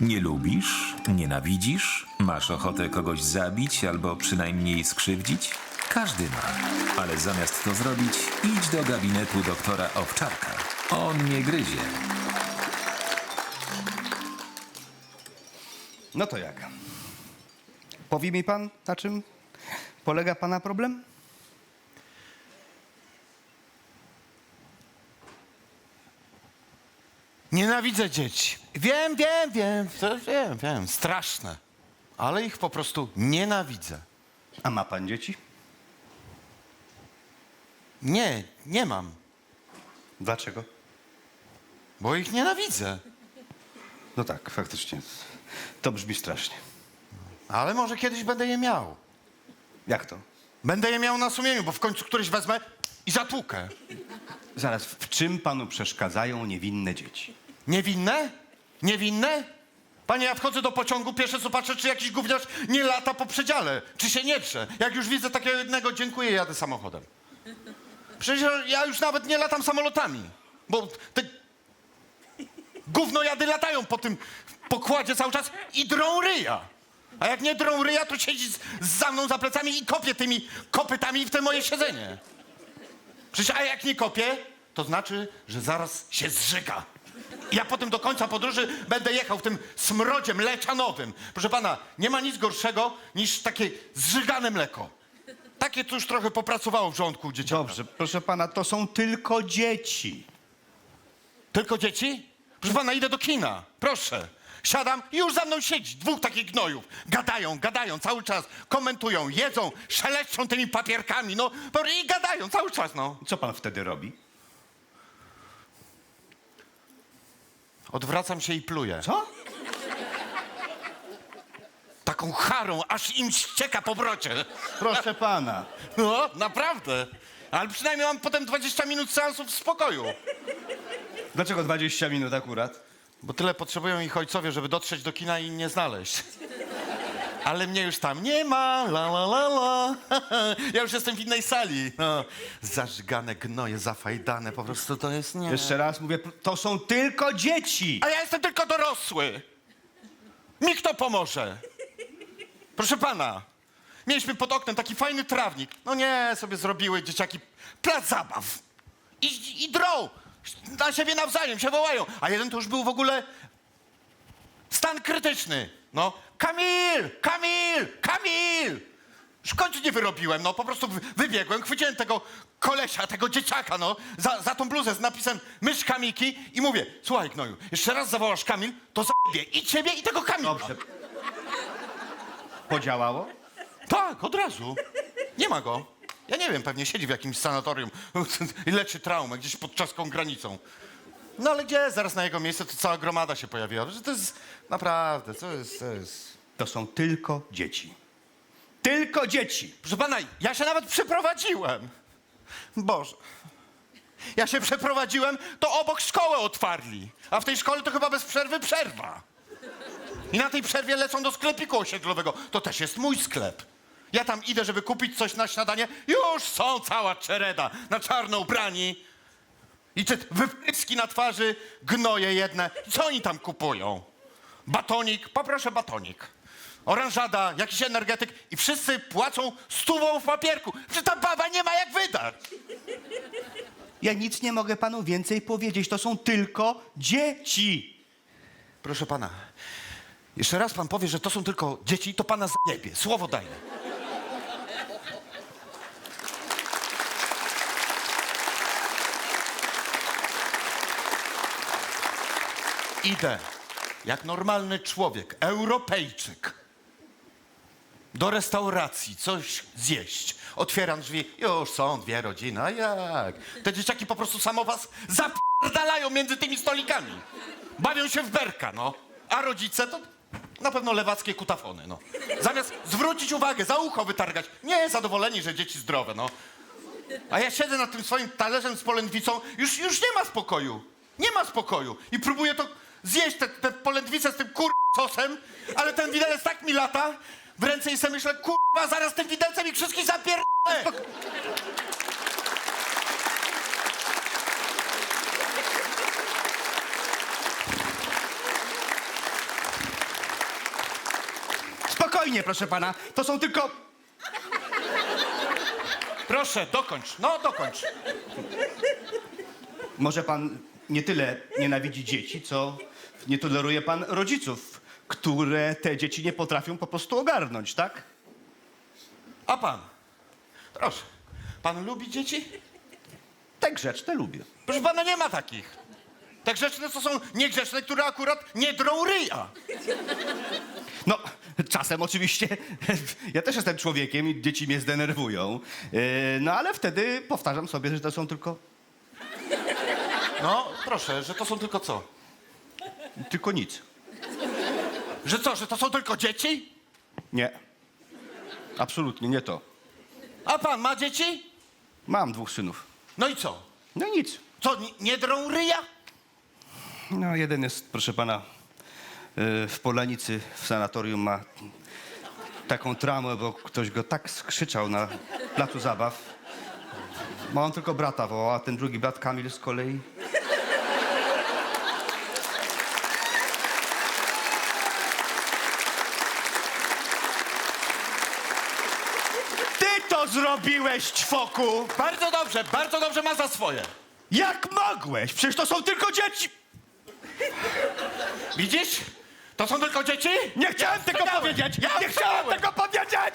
Nie lubisz? Nienawidzisz? Masz ochotę kogoś zabić albo przynajmniej skrzywdzić? Każdy ma, ale zamiast to zrobić, idź do gabinetu doktora Owczarka. On nie gryzie. No to jak? Powie mi pan, na czym polega pana problem? Nienawidzę dzieci. Wiem, wiem, wiem, to wiem, wiem, straszne. Ale ich po prostu nienawidzę. A ma pan dzieci? Nie, nie mam, Dlaczego? bo ich nienawidzę. No tak, faktycznie. To brzmi strasznie. Ale może kiedyś będę je miał. Jak to? Będę je miał na sumieniu, bo w końcu któryś wezmę i zatłukę. Zaraz, w czym panu przeszkadzają niewinne dzieci? Niewinne? Niewinne? Panie, ja wchodzę do pociągu, pierwsze co patrzę, czy jakiś gówniarz nie lata po przedziale, czy się nie drze. Jak już widzę takiego jednego, dziękuję, jadę samochodem. Przecież ja już nawet nie latam samolotami, bo te gównojady latają po tym pokładzie cały czas i drą ryja. A jak nie drą ryja, to siedzi z, za mną za plecami i kopie tymi kopytami w te moje siedzenie. Przecież, a jak nie kopie, to znaczy, że zaraz się zżyga. Ja potem do końca podróży będę jechał w tym smrodzie mleczanowym. Proszę pana, nie ma nic gorszego niż takie zżygane mleko. Takie, co już trochę popracowało w żołądku u dzieciaka. Dobrze, proszę pana, to są tylko dzieci. Tylko dzieci? Proszę pana, idę do kina. Proszę. Siadam i już za mną siedzi dwóch takich gnojów. Gadają, gadają cały czas, komentują, jedzą, szeleszczą tymi papierkami, no i gadają cały czas, no. Co pan wtedy robi? Odwracam się i pluję. Co? Taką charą, aż im ścieka po brocie. Proszę pana. No, naprawdę. Ale przynajmniej mam potem 20 minut seansów w spokoju. Dlaczego 20 minut akurat? Bo tyle potrzebują ich ojcowie, żeby dotrzeć do kina i nie znaleźć. Ale mnie już tam nie ma, la la la la. Ja już jestem w innej sali. No, zażgane gnoje, zafajdane, po prostu to jest nie. Jeszcze raz mówię, to są tylko dzieci. A ja jestem tylko dorosły. Mi kto pomoże? Proszę pana, mieliśmy pod oknem taki fajny trawnik. No nie, sobie zrobiły dzieciaki plac zabaw. I, i drą. Na siebie nawzajem się wołają. A jeden to już był w ogóle krytyczny. No, Kamil, Kamil, Kamil! Końcu nie wyrobiłem, no po prostu wy- wybiegłem, chwyciłem tego kolesia, tego dzieciaka, no, za, za tą bluzę z napisem myszka Miki i mówię, słuchaj Gnoju, jeszcze raz zawołasz Kamil, to zabie i ciebie i tego Kamila. Dobrze. Podziałało? Tak, od razu. Nie ma go. Ja nie wiem, pewnie siedzi w jakimś sanatorium i leczy traumę gdzieś pod czeską granicą. No ale gdzie? Zaraz na jego miejsce to cała gromada się pojawiła. Że to jest naprawdę, to jest, to jest... To są tylko dzieci. Tylko dzieci. Proszę pana, ja się nawet przeprowadziłem. Boże. Ja się przeprowadziłem, to obok szkołę otwarli. A w tej szkole to chyba bez przerwy przerwa. I na tej przerwie lecą do sklepiku osiedlowego. To też jest mój sklep. Ja tam idę, żeby kupić coś na śniadanie. Już są cała czereda, na czarno ubrani. I te wypryski na twarzy, gnoje jedne. Co oni tam kupują? Batonik, poproszę batonik. Oranżada, jakiś energetyk i wszyscy płacą stówą w papierku. Że ta baba nie ma jak wydać. Ja nic nie mogę panu więcej powiedzieć. To są tylko dzieci. Proszę pana, jeszcze raz pan powie, że to są tylko dzieci, to pana zajebie. Słowo daję. Idę jak normalny człowiek, Europejczyk, do restauracji coś zjeść. Otwieram drzwi, już są dwie rodziny, a jak? Te dzieciaki po prostu samo was zapierdalają między tymi stolikami. Bawią się w berka, no. A rodzice to na pewno lewackie kutafony, no. Zamiast zwrócić uwagę, za ucho wytargać. Nie, zadowoleni, że dzieci zdrowe, no. A ja siedzę nad tym swoim talerzem z polędwicą, już, już nie ma spokoju. Nie ma spokoju. I próbuję to zjeść, te, te polędwice z tym kur... sosem, ale ten widelec tak mi lata w ręce i sobie myślę, kurwa, zaraz tym widelcem i wszystkich zapierdolę. spokojnie, proszę pana. To są tylko... Proszę, dokończ. No, dokończ. Może pan nie tyle nienawidzi dzieci, co nie toleruje pan rodziców, które te dzieci nie potrafią po prostu ogarnąć, tak? A pan? Proszę. Pan lubi dzieci? Te grzeczne lubię. Proszę pana, nie ma takich. Te grzeczne to są niegrzeczne, które akurat nie drą ryja. No, czasem oczywiście ja też jestem człowiekiem i dzieci mnie zdenerwują. Yy, No ale wtedy powtarzam sobie, że to są tylko, No, proszę, że to są tylko co? Tylko nic. Że co, że to są tylko dzieci? Nie. Absolutnie nie to. A pan ma dzieci? Mam dwóch synów. No i co? No nic. Co, nie, nie drą ryja? No, jeden jest, proszę pana, yy, w Polanicy w sanatorium ma taką traumę, bo ktoś go tak skrzyczał na placu zabaw. Ma on tylko brata wołał, a ten drugi brat Kamil z kolei. To zrobiłeś, ćwoku! Bardzo dobrze, bardzo dobrze ma za swoje. Jak mogłeś? Przecież to są tylko dzieci! Widzisz? To są tylko dzieci? Nie chciałem tego powiedzieć! Ja Nie chciałem tego powiedzieć!